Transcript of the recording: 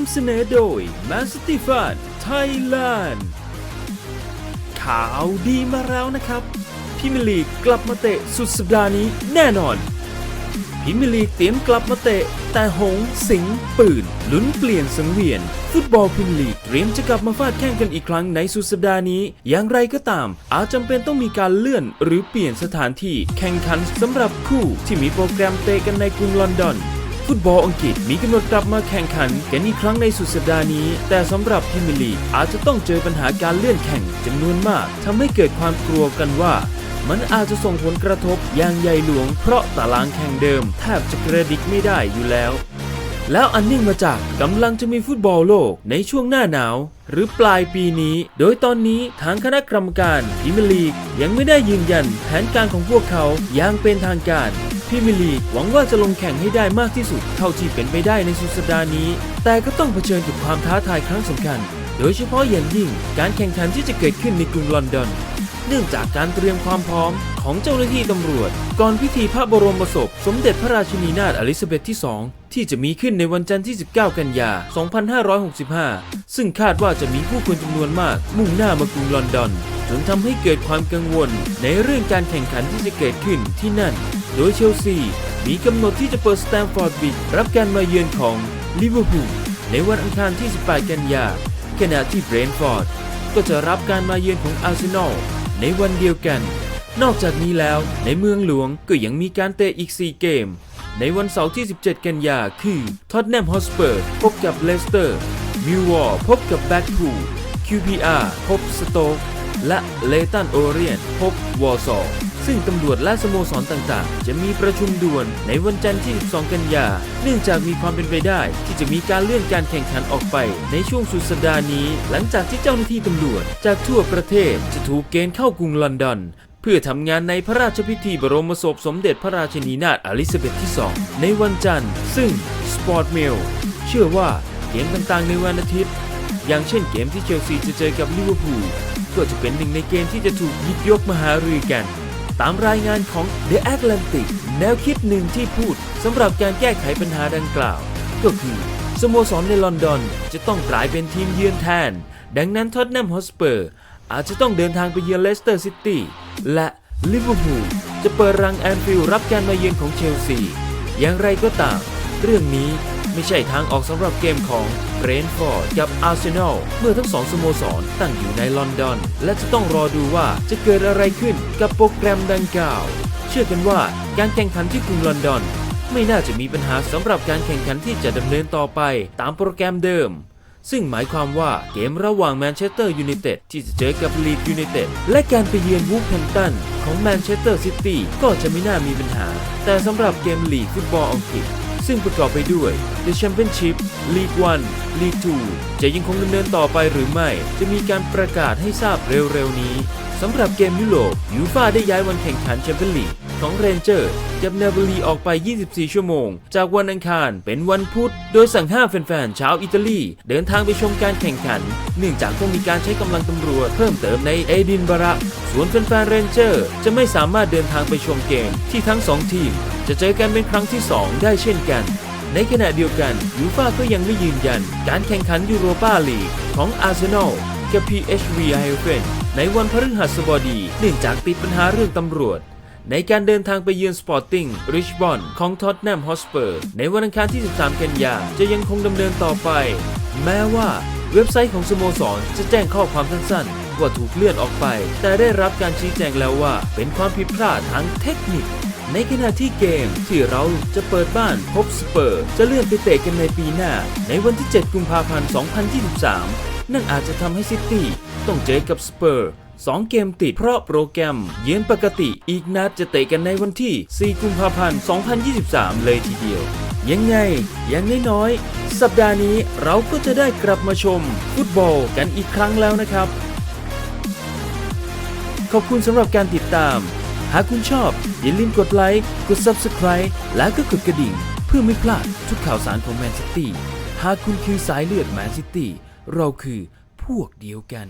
ำเสนอโดย Man City Fan Thailand ข่าวดีมาแล้วนะครับพิมลีกกลับมาเตะสุดสัปดาห์นี้แน่นอนพิมลีกเตรียมกลับมาเตะ แต่หงสิงปืน ลุ้นเปลี่ยนสังเวียน ฟุตบอลพรีเมียร์ลีกเตรียมจะกลับมาฟาดแข่งกันอีกครั้งในสุดสัปดาห์นี้ อย่างไรก็ตาม อาจจำเป็นต้องมีการเลื่อนหรือเปลี่ยนสถานที่แข่งขันสำหรับคู่ที่มีโปรแกรมเตะกันในกรุงลอนดอน ฟุตบอลอังกฤษมีกำหนดกลับมาแข่งขันกันอีกครั้งในสุดสัปดาห์นี้ แต่สำหรับพรีเมียร์ลีกอาจจะต้องเจอปัญหาการเลื่อนแข่งจำนวนมากทำให้เกิดความกลัวกันว่ามันอาจจะส่งผลกระทบอย่างใหญ่หลวง เพราะตารางแข่งเดิมแทบจะกระดิกไม่ได้อยู่แล้ว แล้วอันเนื่องมาจากกำลังจะมีฟุตบอลโลกในช่วงหน้าหนาว หรือปลายปีนี้ โดยตอนนี้ทางคณะกรรมการพรีเมียร์ลีกยังไม่ได้ยืนยันแผนการของพวกเขาอย่างเป็นทางการ พรีเมียร์ลีกหวังว่าจะลงแข่งให้ได้มากที่สุด เท่าที่เป็นไปได้ในสุดสัปดาห์นี้ แต่ก็ต้องเผชิญกับความท้าทายครั้งสำคัญ โดยเฉพาะอย่างยิ่งการแข่งขันที่จะเกิดขึ้นในกรุงลอนดอน เนื่องจากการเตรียมความพร้อมของเจ้าหน้าที่ตำรวจ ก่อนพิธีพระบรมศพ สมเด็จพระราชินีนาถอลิซาเบธที่ 2 ที่จะมีขึ้นในวันจันทร์ที่ 19 กันยา 2565 ซึ่งคาดว่าจะมีผู้คนจำนวนมาก มุ่งหน้ามากรุงลอนดอนจนทำให้เกิดความกังวลในเรื่องการแข่งขันที่จะเกิดขึ้นที่นั่น โดยเชลซีมีกำหนดที่จะเปิดสแตมฟอร์ดบิดรับการมาเยือนของลิเวอร์พูลในวันอังคารที่ 18 กันยา ขณะที่เบรนท์ฟอร์ดก็จะรับการมาเยือนของอาร์เซนอลในวันเดียวกัน นอกจากนี้แล้วในเมืองหลวงก็ยังมีการเตะอีก 4 เกม ในวันเสาร์ที่ 17 กันยา คือท็อตแนมฮอสเปอร์พบกับเลสเตอร์มิววอร์พบกับแบ็กพูล QPR พบสโตกและเลตันโอเรียน พบวอร์ซอ ซึ่งตำรวจและสโมสรต่างๆ จะมีประชุมด่วนในวันจันทร์ที่ 12 กันยา เนื่องจากมีความเป็นไปได้ ที่จะมีการเลื่อนการแข่งขันออกไป ในช่วงสุดสัปดาห์นี้ หลังจากที่เจ้าหน้าที่ตำรวจ จากทั่วประเทศจะถูกเกณฑ์เข้ากรุงลอนดอนเพื่อทำงานในพระราชพิธีบรมศพสมเด็จพระราชินีนาถอลิซาเบธที่ 2 ในวันจันทร์ ซึ่ง Sport Mail เชื่อว่าเกมต่างๆในวันอาทิตย์ อย่างเช่นเกมที่เชลซีจะเจอกับลิเวอร์พูลก็จะเป็นหนึ่งในเกมที่จะถูกหยิบยกมาหารือกัน ตามรายงานของ The Atlantic แนวคิดหนึ่งที่พูดสำหรับการแก้ไขปัญหาดังกล่าว ก็คือ สโมสรในลอนดอนจะต้องกลายเป็นทีมเยือนแทน ดังนั้นท็อตแนมฮอสเปอร์อาจจะต้องเดินทางไปเยือนเลสเตอร์ซิตี้และลิเวอร์พูลจะเปิดรังแอนฟิลด์รับการมาเยือนของเชลซี อย่างไรก็ตาม เรื่องนี้ ไม่ใช่ทางออกสำหรับเกมของเบรนท์ฟอร์ดกับอาร์เซนอลเมื่อทั้งสองสโมสรตั้งอยู่ในลอนดอน และจะต้องรอดูว่าจะเกิดอะไรขึ้นกับโปรแกรมดังกล่าว เชื่อกันว่าการแข่งขันที่กรุงลอนดอน ไม่น่าจะมีปัญหาสำหรับการแข่งขันที่จะดำเนินต่อไปตามโปรแกรมเดิมซึ่งหมายความว่าเกมระหว่างแมนเชสเตอร์ยูไนเต็ดที่จะเจอกับลีดยูไนเต็ดและการไปเยือนวูฟแฮมตันของแมนเชสเตอร์ซิตี้ก็จะไม่น่ามีปัญหา แต่สำหรับเกมลีกฟุตบอลอังกฤษ ซึ่งประกอบไปด้วย The Championship League 1 League 2 จะยังคงดำเนินต่อไปหรือไม่ จะมีการประกาศให้ทราบเร็วๆนี้สำหรับเกมยุโรปยูฟ่าได้ย้ายวันแข่งขันแชมเปี้ยนลีก ของเรนเจอร์ กับเนเบลีออกไป 24 ชั่วโมง จากวันอังคารเป็นวันพุธ โดยสั่งห้ามแฟนๆชาวอิตาลี เดินทางไปชมการแข่งขัน เนื่องจากต้องมีการใช้กำลังตำรวจเพิ่มเติมในเอดินบะระส่วนแฟนๆเรนเจอร์ จะไม่สามารถเดินทางไปชมเกมที่ทั้งสองทีม จะเจอกันเป็นครั้งที่ 2 ได้เช่นกันในขณะเดียวกันยูฟ่าก็ยังไม่ยืนยัน การแข่งขันยูโรปาลีกของอาร์เซนอลกับ PHV Eindhoven ในวันพฤหัสบดี เนื่องจากติดปัญหาเรื่องตำรวจ ในการเดินทางไปเยือนสปอร์ติ้งริชบอนของท็อตแนมฮอสเปอร์ในวันอังคารที่ 13 กันยาจะยังคงดำเนินต่อไป แม้ว่าเว็บไซต์ของสโมสรจะแจ้งข้อความสั้นๆ ว่าถูกเลื่อนออกไป แต่ได้รับการชี้แจงแล้วว่าเป็นความผิดพลาดทางเทคนิค ในขณะที่เกมที่เราจะเปิดบ้านพบสเปอร์ จะเลื่อนไปเตะกันในปีหน้า ในวันที่ 7 กุมภาพันธ์ 2023 นั่นอาจจะทำให้ซิตี้ต้องเจอกับสเปอร์ 2 เกมติด เพราะโปรแกรม เยือนปกติอีกนัดจะเตะกันในวันที่ 4 กุมภาพันธ์ 2023 เลยทีเดียว ยังไงย่างน้อยๆสัปดาห์นี้เราก็จะได้กลับมาชม ฟุตบอลกันอีกครั้งแล้วนะครับ ขอบคุณสำหรับการติดตาม หากคุณชอบ อย่าลืมกดไลค์กด Subscribe แล้วก็กดกระดิ่ง เพื่อไม่พลาดทุกข่าวสารของแมนซิตี้หากคุณคือสายเลือดแมนซิตี้เราคือพวกเดียวกัน